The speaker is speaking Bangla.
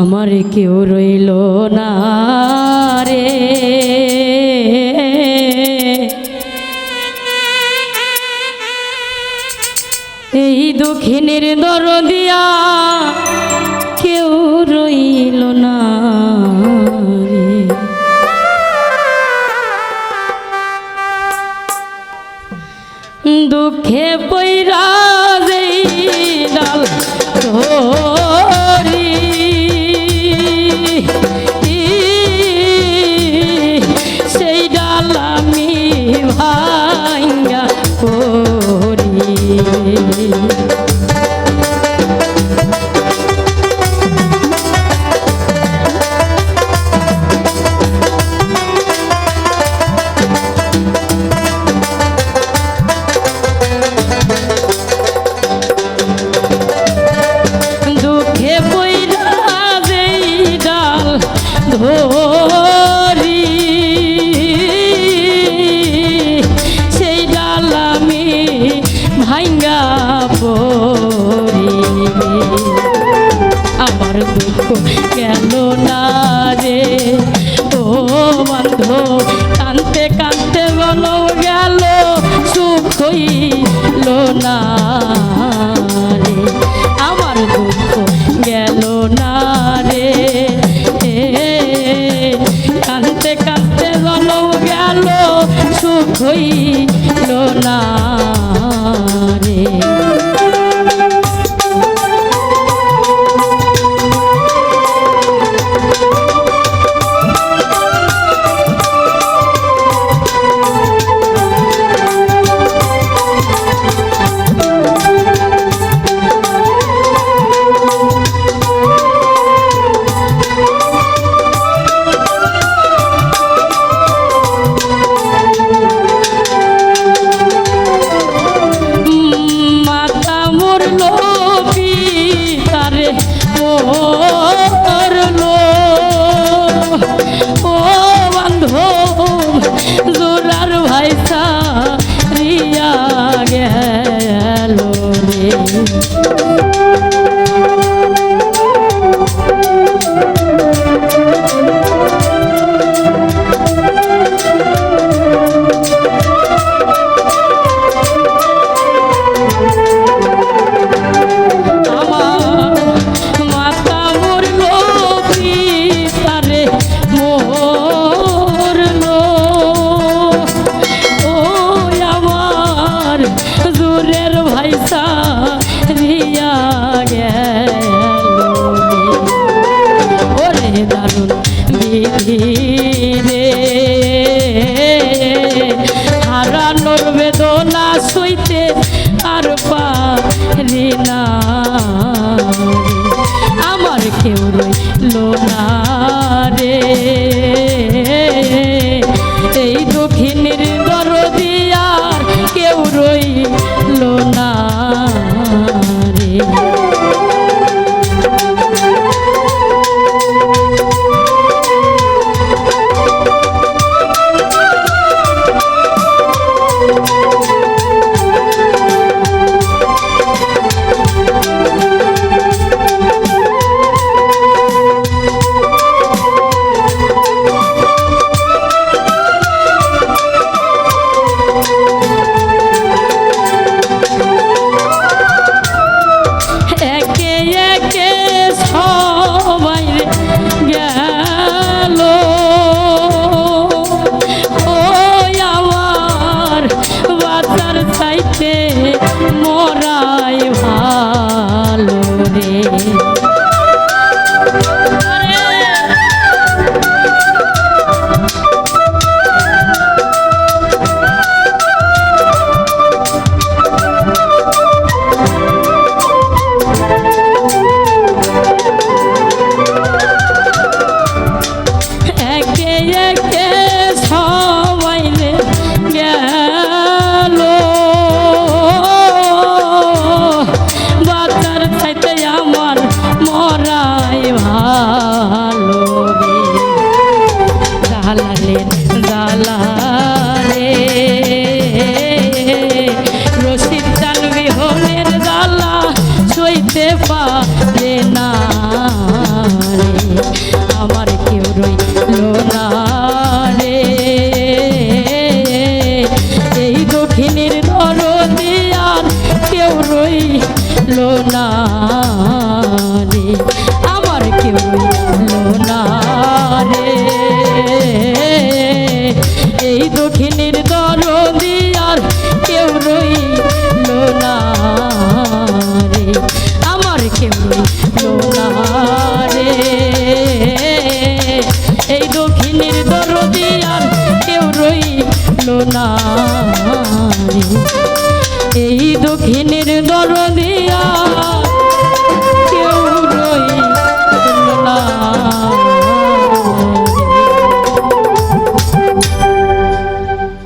আমার কেউ রইল না রে। এই দক্ষিণের দর দিয়া কেউ রইল না দুঃখে পৈরা sorrir লাগে হারানোর বেদনা সইতে আর পারি না। আমার কেউ লোনা না রে। মনে রইতে পারে না আমার কেউ রইল না রে। এই দক্ষিণের ধরতি আর কেউ রইল না। চরণিয়া